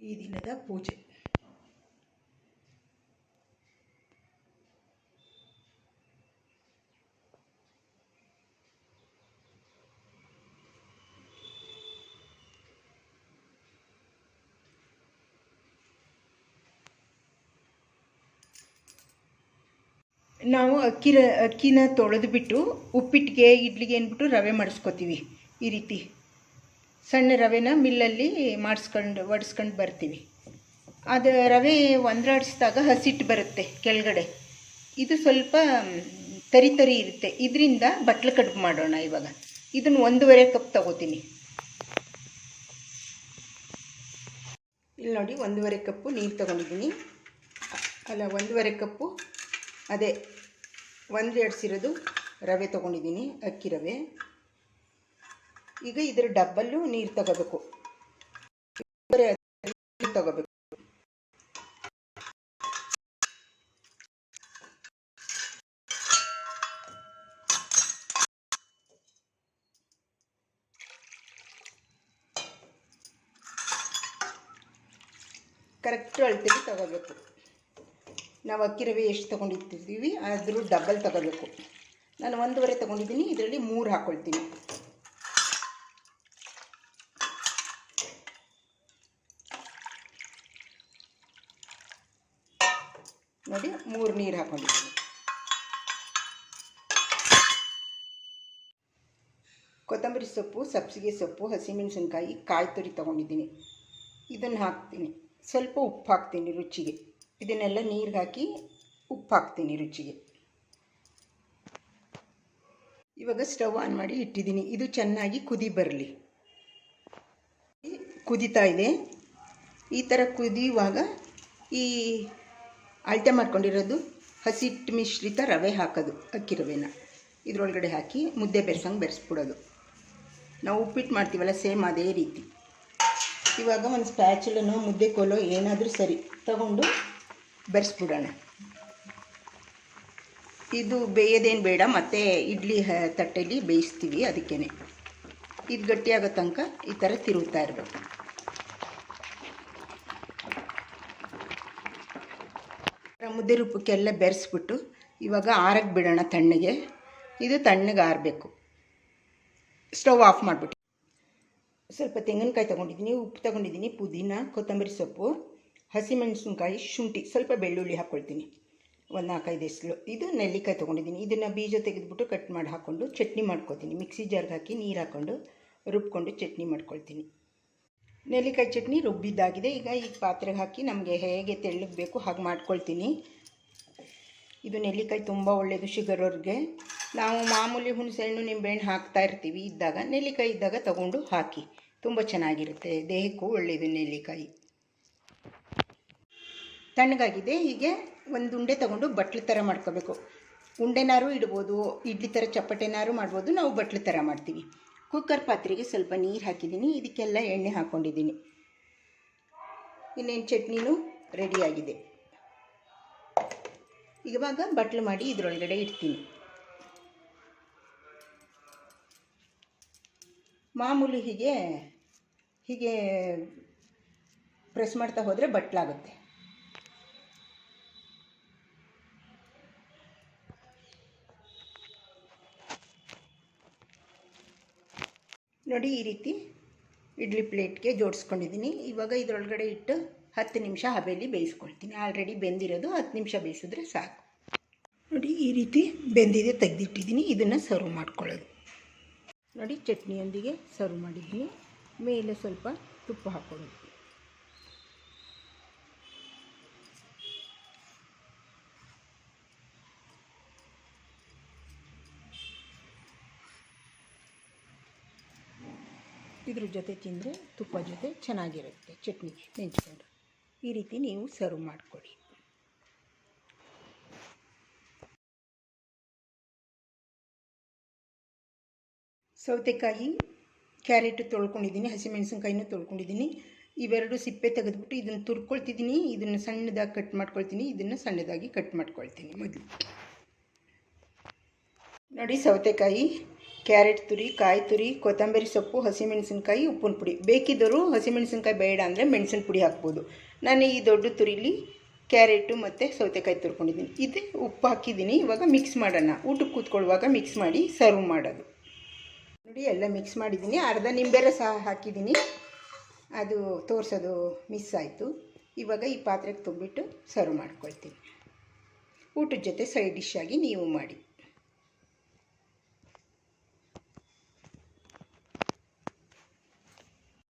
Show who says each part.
Speaker 1: ಈ ದಿನದ ಪೂಜೆ. ನಾವು ಅಕ್ಕಿ ಅಕ್ಕಿನ ತೊಳೆದು ಬಿಟ್ಟು ಉಪ್ಪಿಟ್ಟಿಗೆ ಇಡ್ಲಿಗೆ ಅಂದ್ಬಿಟ್ಟು ರವೆ ಮಾಡಿಸ್ಕೊತೀವಿ. ಈ ರೀತಿ. ಸಣ್ಣ ರವೆನ ಮಿಲ್ಲಲ್ಲಿ ಮಾಡಿಸ್ಕೊಂಡು, ಒಡಿಸ್ಕೊಂಡು ಬರ್ತೀವಿ. ಅದು ರವೆ ಒಂದ್ರಾಡಿಸಿದಾಗ ಹಸಿಟ್ಟು ಬರುತ್ತೆ ಕೆಳಗಡೆ. ಇದು ಸ್ವಲ್ಪ ತರಿ ತರಿ ಇರುತ್ತೆ. ಇದರಿಂದ ಬಟ್ಲು ಕಡುಬು ಮಾಡೋಣ ಇವಾಗ. ಇದನ್ನು ಒಂದೂವರೆ ಕಪ್ ತಗೋತೀನಿ. ಇಲ್ಲಿ ನೋಡಿ, ಒಂದೂವರೆ ಕಪ್ಪು ನೀರು ತಗೊಂಡಿದ್ದೀನಿ. ಅಲ್ಲ, ಒಂದೂವರೆ ಕಪ್ಪು ಅದೇ ಒಂದು ಎಡ್ಸಿರೋದು ರವೆ ತೊಗೊಂಡಿದ್ದೀನಿ, ಅಕ್ಕಿ ರವೆ. ಈಗ ಇದ್ರ ಡಬ್ಬಲ್ಲು ನೀರು ತಗೋಬೇಕು. ತಗೋಬೇಕು. ಕರೆಕ್ಟ್ ಅಳತೆಗೆ ತಗೋಬೇಕು. ನಾವು ಅಕ್ಕಿ ರವೆ ಎಷ್ಟು ತೊಗೊಂಡಿರ್ತೀವಿ ಅದ್ರ ಡಬಲ್ ತಗೋಬೇಕು. ನಾನು ಒಂದೂವರೆ ತಗೊಂಡಿದ್ದೀನಿ, ಇದರಲ್ಲಿ ಮೂರು ಹಾಕ್ಕೊಳ್ತೀನಿ ನೋಡಿ, ಮೂರು ನೀರು ಹಾಕೊಂಡಿದ್ದೀನಿ. ಕೊತ್ತಂಬರಿ ಸೊಪ್ಪು, ಸಬ್ಸಿಗೆ ಸೊಪ್ಪು, ಹಸಿಮೆಣಸಿನ್ಕಾಯಿ, ಕಾಯಿ ತುರಿ ತೊಗೊಂಡಿದ್ದೀನಿ. ಇದನ್ನು ಹಾಕ್ತೀನಿ. ಸ್ವಲ್ಪ ಉಪ್ಪು ಹಾಕ್ತೀನಿ ರುಚಿಗೆ. ಇದನ್ನೆಲ್ಲ ನೀರಿಗೆ ಹಾಕಿ ಉಪ್ಪು ಹಾಕ್ತೀನಿ ರುಚಿಗೆ. ಇವಾಗ ಸ್ಟವ್ ಆನ್ ಮಾಡಿ ಇಟ್ಟಿದ್ದೀನಿ. ಇದು ಚೆನ್ನಾಗಿ ಕುದಿ ಬರಲಿ. ಕುದೀತಾ ಇದೆ. ಈ ಥರ ಕುದಿಯುವಾಗ ಈ ಅಳತೆ ಮಾಡ್ಕೊಂಡಿರೋದು ಹಸಿಟ್ಟು ಮಿಶ್ರಿತ ರವೆ ಹಾಕೋದು, ಅಕ್ಕಿ ರವೆನ. ಇದರೊಳಗಡೆ ಹಾಕಿ ಮುದ್ದೆ ಬೆರೆಸಂಗೆ ಬೆರೆಸ್ಬಿಡೋದು. ನಾವು ಉಪ್ಪಿಟ್ಟು ಮಾಡ್ತೀವಲ್ಲ, ಸೇಮ್ ಅದೇ ರೀತಿ. ಇವಾಗ ಒಂದು ಸ್ಪ್ಯಾಚುಲನೋ ಮುದ್ದೆ ಕೋಲೋ ಏನಾದರೂ ಸರಿ ತಗೊಂಡು ಬೆರೆಸ್ಬಿಡೋಣ. ಇದು ಬೇಯೋದೇನು ಬೇಡ, ಮತ್ತು ಇಡ್ಲಿ ತಟ್ಟೆಯಲ್ಲಿ ಬೇಯಿಸ್ತೀವಿ ಅದಕ್ಕೇ ಇದು ಗಟ್ಟಿಯಾಗೋ ತನಕ ಈ ಥರ ತಿರುಗ್ತಾ ಇರಬೇಕು. ಮುದ್ದೆ ರೂಪಕ್ಕೆಲ್ಲ ಬೆರೆಸ್ಬಿಟ್ಟು ಇವಾಗ ಆರಕ್ಕೆ ಬಿಡೋಣ ತಣ್ಣಗೆ. ಇದು ತಣ್ಣಗೆ ಆರಬೇಕು. ಸ್ಟವ್ ಆಫ್ ಮಾಡಿಬಿಟ್ಟು. ಸ್ವಲ್ಪ ತೆಂಗಿನಕಾಯಿ ತೊಗೊಂಡಿದ್ದೀನಿ, ಉಪ್ಪು ತೊಗೊಂಡಿದ್ದೀನಿ, ಪುದೀನ, ಕೊತ್ತಂಬರಿ ಸೊಪ್ಪು, ಹಸಿಮೆಣಸಿನ್ಕಾಯಿ, ಶುಂಠಿ, ಸ್ವಲ್ಪ ಬೆಳ್ಳುಳ್ಳಿ ಹಾಕ್ಕೊಳ್ತೀನಿ. ಒಂದು ನಾಲ್ಕೈದು ಎಸ್ಲು ಇದು ನೆಲ್ಲಿಕಾಯಿ ತೊಗೊಂಡಿದ್ದೀನಿ. ಇದನ್ನು ಬೀಜ ತೆಗೆದುಬಿಟ್ಟು ಕಟ್ ಮಾಡಿ ಹಾಕ್ಕೊಂಡು ಚಟ್ನಿ ಮಾಡ್ಕೊತೀನಿ ಮಿಕ್ಸಿ ಜಾರ್ಗೆ ಹಾಕಿ ನೀರು ಹಾಕ್ಕೊಂಡು ರುಬ್ಕೊಂಡು ಚಟ್ನಿ ಮಾಡ್ಕೊಳ್ತೀನಿ. ನೆಲ್ಲಿಕಾಯಿ ಚಟ್ನಿ ರುಬ್ಬಿದ್ದಾಗಿದೆ. ಈಗ ಈ ಪಾತ್ರೆಗೆ ಹಾಕಿ ನಮಗೆ ಹೇಗೆ ತೆಳ್ಳಗೆ ಬೇಕು ಹಾಗೆ ಮಾಡ್ಕೊಳ್ತೀನಿ. ಇದು ನೆಲ್ಲಿಕಾಯಿ ತುಂಬ ಒಳ್ಳೆಯದು ಶುಗರ್ ಅವ್ರಿಗೆ. ನಾವು ಮಾಮೂಲಿ ಹುಣಸೆಹಣ್ಣು, ನಿಂಬೆಹಣ್ಣು ಹಾಕ್ತಾ ಇರ್ತೀವಿ ಇದ್ದಾಗ, ನೆಲ್ಲಿಕಾಯಿ ಇದ್ದಾಗ ತಗೊಂಡು ಹಾಕಿ. ತುಂಬ ಚೆನ್ನಾಗಿರುತ್ತೆ. ದೇಹಕ್ಕೂ ಒಳ್ಳೆಯದು ನೆಲ್ಲಿಕಾಯಿ. ತಣ್ಣಗಾಗಿದೆ. ಹೀಗೆ ಒಂದು ಉಂಡೆ ತಗೊಂಡು ಬಟ್ಲು ಥರ ಮಾಡ್ಕೋಬೇಕು. ಉಂಡೆನಾರು ಇಡ್ಬೋದು, ಇಡ್ಲಿ ಥರ, ಚಪ್ಪಟೆನಾರು ಮಾಡ್ಬೋದು. ನಾವು ಬಟ್ಲು ಥರ ಮಾಡ್ತೀವಿ. ಕುಕ್ಕರ್ ಪಾತ್ರೆಗೆ ಸ್ವಲ್ಪ ನೀರು ಹಾಕಿದ್ದೀನಿ. ಇದಕ್ಕೆಲ್ಲ ಎಣ್ಣೆ ಹಾಕ್ಕೊಂಡಿದ್ದೀನಿ ಇನ್ನೇನು ಚಟ್ನಿನೂ ರೆಡಿಯಾಗಿದೆ. ಇವಾಗ ಬಟ್ಲು ಮಾಡಿ ಇದರೊಳಗಡೆ ಇಡ್ತೀನಿ. ಮಾಮೂಲಿ ಹೀಗೆ ಹೀಗೆ ಪ್ರೆಸ್ ಮಾಡ್ತಾ ಹೋದರೆ ಬಟ್ಲಾಗುತ್ತೆ. ನೋಡಿ ಈ ರೀತಿ ಇಡ್ಲಿ ಪ್ಲೇಟ್ಗೆ ಜೋಡಿಸ್ಕೊಂಡಿದ್ದೀನಿ. ಇವಾಗ ಇದರೊಳಗಡೆ ಇಟ್ಟು ಹತ್ತು ನಿಮಿಷ ಹಬೆಯಲ್ಲಿ ಬೇಯಿಸ್ಕೊಳ್ತೀನಿ. ಆಲ್ರೆಡಿ ಬೆಂದಿರೋದು ಹತ್ತು ನಿಮಿಷ ಬೇಯಿಸಿದ್ರೆ ಸಾಕು. ನೋಡಿ ಈ ರೀತಿ ಬೆಂದಿದೆ ತೆಗೆದಿಟ್ಟಿದ್ದೀನಿ. ಇದನ್ನು ಸರ್ವ್ ಮಾಡ್ಕೊಳ್ಳೋದು. ನೋಡಿ ಚಟ್ನಿಯೊಂದಿಗೆ ಸರ್ವ್ ಮಾಡಿದ್ದೀನಿ. ಮೇಲೆ ಸ್ವಲ್ಪ ತುಪ್ಪ ಹಾಕ್ಕೊಳ್ಳೋದು. ಇದ್ರ ಜೊತೆ ತಿಂದರೆ ತುಪ್ಪ ಜೊತೆ ಚೆನ್ನಾಗಿರುತ್ತೆ, ಚಟ್ನಿ ನೆಂಚ್ಕೊಂಡು. ಈ ರೀತಿ ನೀವು ಸರ್ವ್ ಮಾಡ್ಕೊಳ್ಳಿ ಸೌತೆಕಾಯಿ, ಕ್ಯಾರೆಟ್ ತೊಳ್ಕೊಂಡಿದ್ದೀನಿ, ಹಸಿಮೆಣಸಿನ್ಕಾಯಿನೂ ತೊಳ್ಕೊಂಡಿದ್ದೀನಿ. ಇವೆರಡು ಸಿಪ್ಪೆ ತೆಗೆದುಬಿಟ್ಟು ಇದನ್ನು ತುರ್ಕೊಳ್ತಿದ್ದೀನಿ, ಇದನ್ನು ಸಣ್ಣದಾಗಿ ಕಟ್ ಮಾಡ್ಕೊಳ್ತೀನಿ, ಇದನ್ನು ಸಣ್ಣದಾಗಿ ಕಟ್ ಮಾಡ್ಕೊಳ್ತೀನಿ ಮೊದಲು. ನೋಡಿ ಸೌತೆಕಾಯಿ. ಕ್ಯಾರೆಟ್ ತುರಿ, ಕಾಯಿ ತುರಿ, ಕೊತ್ತಂಬರಿ ಸೊಪ್ಪು, ಹಸಿಮೆಣಸಿನ್ಕಾಯಿ, ಉಪ್ಪಿನ ಪುಡಿ. ಬೇಕಿದ್ದರೂ ಹಸಿಮೆಣಸಿನ್ಕಾಯಿ ಬೇಡ ಅಂದರೆ ಮೆಣಸಿನ ಪುಡಿ ಹಾಕ್ಬೋದು. ನಾನು ಈ ದೊಡ್ಡ ತುರಿಲಿ ಕ್ಯಾರೆಟು ಮತ್ತು ಸೌತೆಕಾಯಿ ತುರ್ಕೊಂಡಿದ್ದೀನಿ. ಇದೇ, ಉಪ್ಪು ಹಾಕಿದ್ದೀನಿ. ಇವಾಗ ಮಿಕ್ಸ್ ಮಾಡೋಣ. ಊಟಕ್ಕೆ ಕೂತ್ಕೊಳ್ಳುವಾಗ ಮಿಕ್ಸ್ ಮಾಡಿ ಸರ್ವ್ ಮಾಡೋದು. ನೋಡಿ, ಎಲ್ಲ ಮಿಕ್ಸ್ ಮಾಡಿದ್ದೀನಿ. ಅರ್ಧ ನಿಂಬೆ ರಸ ಹಾಕಿದ್ದೀನಿ. ಅದು ತೋರಿಸೋದು ಮಿಸ್ ಆಯಿತು. ಇವಾಗ ಈ ಪಾತ್ರೆಗೆ ತುಂಬಿಟ್ಟು ಸರ್ವ್ ಮಾಡ್ಕೊಳ್ತೀನಿ. ಊಟದ ಜೊತೆ ಸೈಡ್ ಡಿಶ್ ಆಗಿ ನೀವು ಮಾಡಿ.